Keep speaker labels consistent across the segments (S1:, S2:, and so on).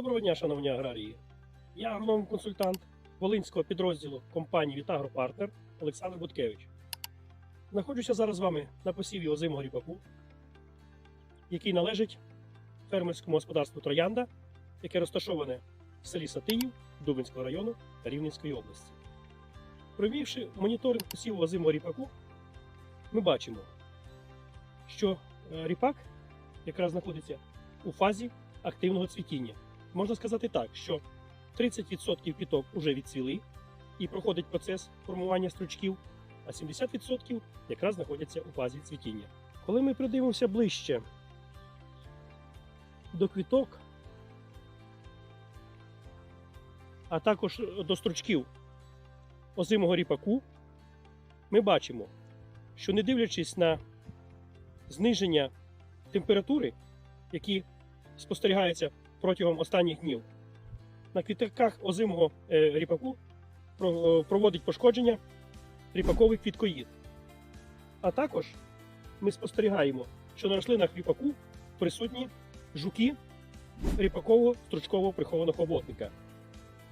S1: Доброго дня, шановні аграрії. Я агроном-консультант Волинського підрозділу компанії Вітагропартнер Олександр Буткевич. Знаходжуся зараз з вами на посіві озимого ріпаку, який належить фермерському господарству Троянда, яке розташоване в селі Сатиїв Дубинського району Рівненської області. Провівши моніторинг посіву озимого ріпаку, ми бачимо, що е, ріпак якраз знаходиться у фазі активного цвітіння. Можна сказати так, що 30% квіток вже відцвіли і проходить процес формування стручків, а 70% якраз знаходяться у фазі цвітіння. Коли ми придивимося ближче до квіток, а також до стручків озимого ріпаку, ми бачимо, що не дивлячись на зниження температури, які спостерігаються протягом останніх днів. На квітниках озимого е, ріпаку проводить пошкодження ріпаковий квіткоїд. А також ми спостерігаємо, що на рослинах ріпаку присутні жуки ріпакового стручкового прихованого оботника,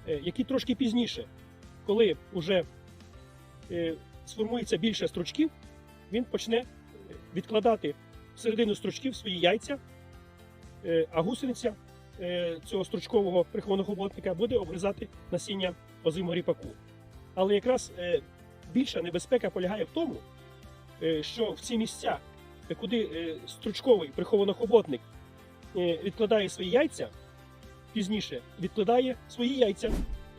S1: е, які трошки пізніше, коли вже е, сформується більше стручків, він почне відкладати всередину стручків свої яйця а гусениця цього стручкового прихованого ботника буде обгризати насіння озимого ріпаку. Але якраз е, більша небезпека полягає в тому, е, що в ці місця, е, куди е, стручковий прихованохоботник е, відкладає свої яйця, пізніше відкладає свої яйця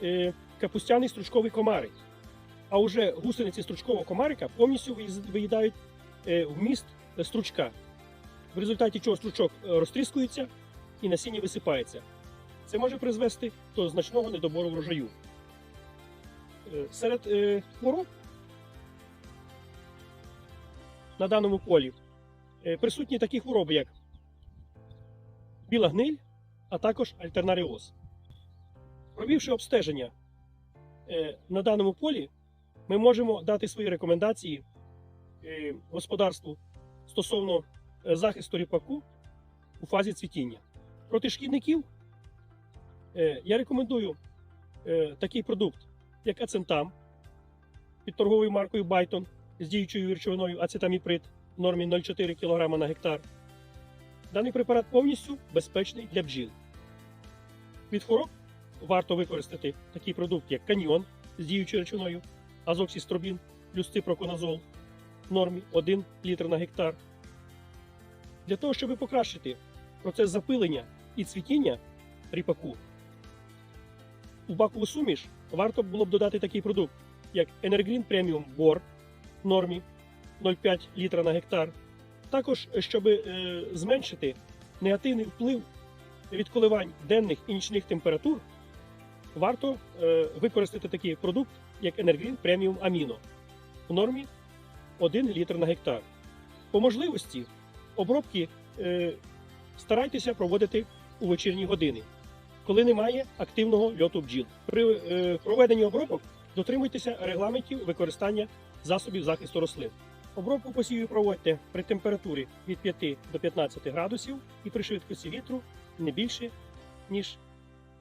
S1: е, капустяний стручковий комарик. А уже гусениці стручкового комарика повністю виїдають е, вміст е, стручка в результаті чого стручок е, розтріскується і насіння висипається. Це може призвести до значного недобору врожаю. Е, Серед е, хвороб на даному полі е, присутні такі хвороби, як біла гниль, а також альтернаріоз. Провівши обстеження на даному полі, ми можемо дати свої рекомендації господарству стосовно захисту ріпаку у фазі цвітіння. Проти шкідників е, я рекомендую е, такий продукт, як ацентам під торговою маркою Байтон з діючою речовиною ацетаміприд в нормі 0,4 кг на гектар. Даний препарат повністю безпечний для бджіл. Від хвороб варто використати такий продукт, як каньйон з діючою речовиною азоксістробін плюс ципроконазол в нормі 1 літр на гектар. Для того, щоб покращити процес запилення і цвітіння ріпаку, у бакову суміш варто було б додати такий продукт, як Energreen Premium Bor в нормі 0,5 літра на гектар. Також, щоб е, зменшити негативний вплив від коливань денних і нічних температур, варто е, використати такий продукт, як Energreen Premium Amino в нормі 1 літр на гектар. По можливості обробки е, старайтеся проводити у вечірні години, коли немає активного льоту бджіл. При е, проведенні обробок дотримуйтеся регламентів використання засобів захисту рослин. Обробку посівів проводьте при температурі від 5 до 15 градусів і при швидкості вітру не більше, ніж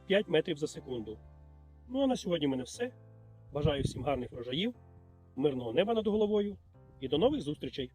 S1: 5 метрів за секунду. Ну а на сьогодні в мене все. Бажаю всім гарних врожаїв, мирного неба над головою і до нових зустрічей!